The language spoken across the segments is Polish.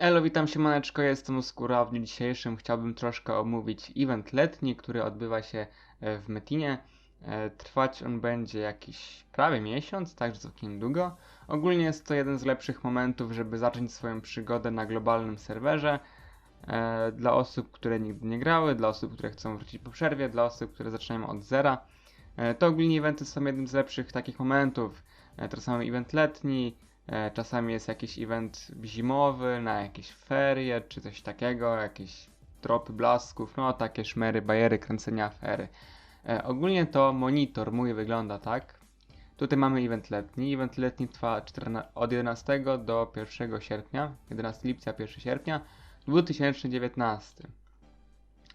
Elo, witam się Maneczko, jestem Uskóra. W dniu dzisiejszym chciałbym troszkę omówić event letni, który odbywa się e, w Metinie. E, Trwać on będzie jakiś prawie miesiąc, także całkiem długo. Ogólnie jest to jeden z lepszych momentów, żeby zacząć swoją przygodę na globalnym serwerze. E, Dla osób, które nigdy nie grały, dla osób, które chcą wrócić po przerwie, dla osób, które zaczynają od zera. To ogólnie eventy są jednym z lepszych takich momentów. To samo event letni, Czasami jest jakiś event zimowy, na jakieś ferie, czy coś takiego, jakieś tropy blasków, no takie szmery, bajery, kręcenia afery. E, ogólnie to monitor mój wygląda tak. Tutaj mamy event letni. Event letni trwa 14, od 11 do 1 sierpnia, 11 lipca, 1 sierpnia 2019.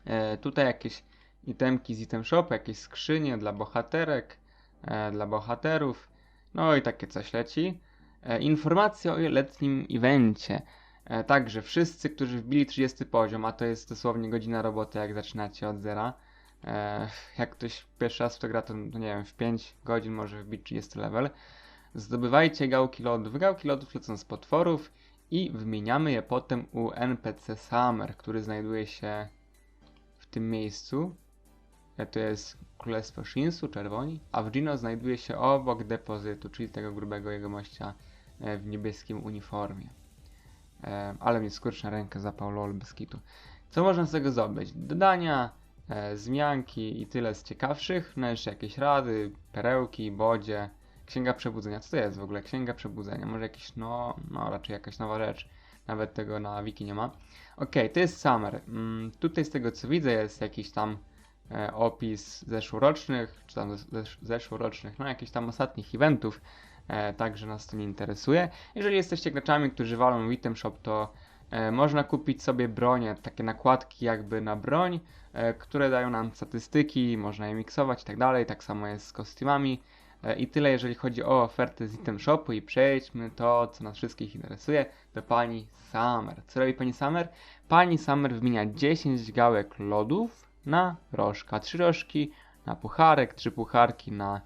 E, tutaj jakieś itemki z item shop, jakieś skrzynie dla bohaterek, e, dla bohaterów, no i takie coś leci. E, Informacje o letnim evencie. E, Także wszyscy, którzy wbili 30 poziom, a to jest dosłownie godzina roboty, jak zaczynacie od zera. e, Jak ktoś pierwszy raz w to gra, to no nie wiem, w 5 godzin może wbić 30 level. Zdobywajcie gałki lodów. Gałki lodów lecą z potworów i wymieniamy je potem u NPC Summer, który znajduje się w tym miejscu. To jest Królestwo Shinsu, czerwoni, a w Gino znajduje się obok depozytu, czyli tego grubego jegomościa e, w niebieskim uniformie. E, Ale mnie skurcz na rękę zapał lol bez kitu. Co można z tego zdobyć? Dodania, e, zmianki i tyle z ciekawszych. No jeszcze jakieś rady, perełki, bodzie, księga przebudzenia. Co to jest w ogóle księga przebudzenia? Może jakiś, no, no raczej jakaś nowa rzecz. Nawet tego na wiki nie ma. Okej, to jest Summer. Mm, tutaj z tego co widzę jest jakiś tam e, opis zeszłorocznych, czy tam zesz- zeszłorocznych, no jakichś tam ostatnich eventów, e, także nas to nie interesuje. Jeżeli jesteście graczami, którzy walą w item shop, to e, można kupić sobie bronie, takie nakładki jakby na broń, e, które dają nam statystyki, można je miksować i tak dalej, tak samo jest z kostiumami. E, I tyle jeżeli chodzi o ofertę z item shopu i przejdźmy to, co nas wszystkich interesuje, do pani Summer. Co robi pani Summer? Pani Summer wymienia 10 gałek lodów na rożka. 3 rożki na pucharek, 3 pucharki na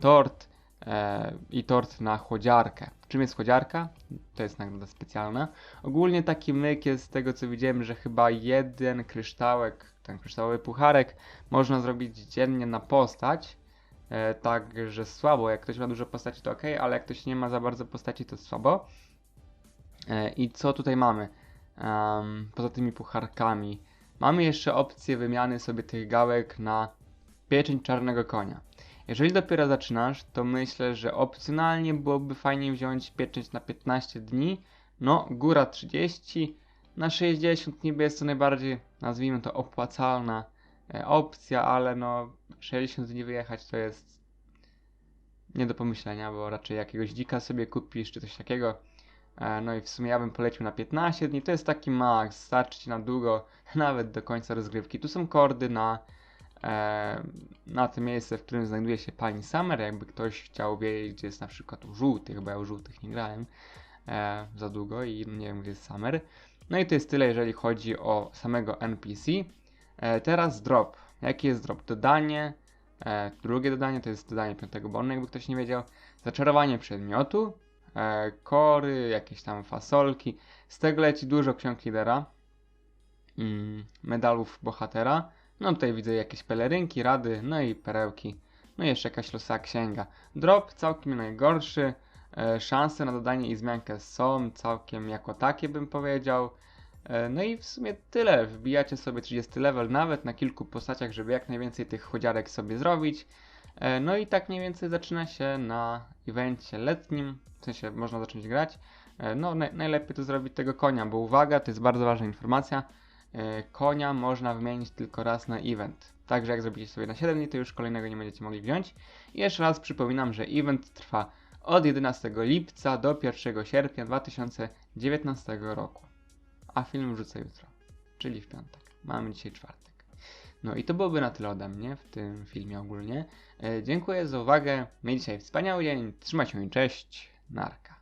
tort e, i tort na chłodziarkę. Czym jest chłodziarka? To jest nagroda specjalna. Ogólnie taki myk jest z tego co widziałem, że chyba jeden kryształek, ten kryształowy pucharek można zrobić dziennie na postać. E, także słabo, jak ktoś ma dużo postaci to ok, ale jak ktoś nie ma za bardzo postaci to słabo. E, I co tutaj mamy? Em, poza tymi pucharkami. Mamy jeszcze opcję wymiany sobie tych gałek na pieczęć czarnego konia. Jeżeli dopiero zaczynasz, to myślę, że opcjonalnie byłoby fajnie wziąć pieczęć na 15 dni. No, góra 30, na 60 niby jest to najbardziej, nazwijmy to, opłacalna e, opcja, ale no 60 dni wyjechać to jest nie do pomyślenia, bo raczej jakiegoś dzika sobie kupisz czy coś takiego. E, No i w sumie ja bym polecił na 15 dni, to jest taki max, starczy ci na długo, nawet do końca rozgrywki. Tu są kordy na, e, na to miejsce, w którym znajduje się pani Summer, jakby ktoś chciał wiedzieć, gdzie jest na przykład u żółtych, bo ja u żółtych nie grałem e, za długo i nie wiem, gdzie jest Summer. No i to jest tyle, jeżeli chodzi o samego NPC. Teraz drop. Jaki jest drop? Dodanie, drugie dodanie to jest dodanie piątego bonu, jakby ktoś nie wiedział. Zaczarowanie przedmiotu, kory, jakieś tam fasolki. Z tego leci dużo ksiąg lidera, mm, medalów bohatera. No tutaj widzę jakieś pelerynki, rady, no i perełki. No i jeszcze jakaś losa księga. Drop całkiem najgorszy. E, szanse na dodanie i zmiankę są całkiem jako takie bym powiedział. E, No i w sumie tyle. Wbijacie sobie 30 level nawet na kilku postaciach, żeby jak najwięcej tych chodziarek sobie zrobić. E, No i tak mniej więcej zaczyna się na evencie letnim, w sensie można zacząć grać. E, No naj- najlepiej to zrobić tego konia, bo uwaga, to jest bardzo ważna informacja. E, Konia można wymienić tylko raz na event. Także jak zrobicie sobie na 7 dni, to już kolejnego nie będziecie mogli wziąć. I jeszcze raz przypominam, że event trwa od 11 lipca do 1 sierpnia 2019 roku. A film wrzucę jutro, czyli w piątek. Mamy dzisiaj czwartek. No i to byłoby na tyle ode mnie w tym filmie ogólnie. E, dziękuję za uwagę. Miej dzisiaj wspaniały dzień. Trzymaj się i cześć. Narka.